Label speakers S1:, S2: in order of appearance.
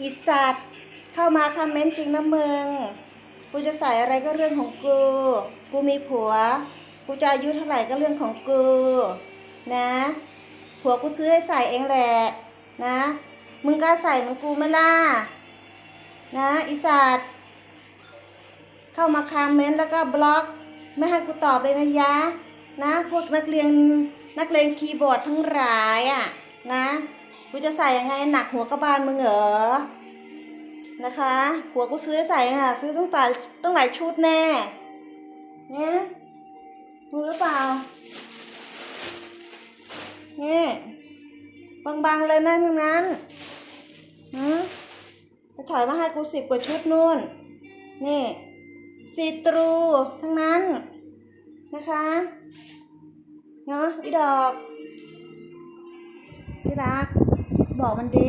S1: อีสัตว์เข้ามาคอมเมนต์จริงนะมึง กูจะใส่อะไรก็เรื่องของกู กูมีผัว กูจะอายุเท่าไหร่ก็เรื่องของกู นะ ผัวกูซื้อให้ใส่เองแหละนะ มึงกล้าใส่เหมือนกูไหมล่ะ นะอีสัตว์เข้ามาคอมเมนต์แล้วก็บล็อก ไม่ให้กูตอบเลยนะยะ นะ พวกนักเรียนนักเลงคีย์บอร์ดทั้งหลายอะนะ กูจะใส่ยังไงหนักหัวกระบาลมึงเหรอ นะคะ หัวกูซื้อใส่ค่ะ ซื้อต้องใส่ต้องหลายชุดแน่เนี่ยรู้หรือเปล่าเนี่ยบางๆเลยนะทั้งนั้นหืมไปถอยมาให้กูสิบกว่าชุดนู่น นี่ซีตรูทั้งนั้นนะคะเนาะอีดอกที่รัก บอกมันดี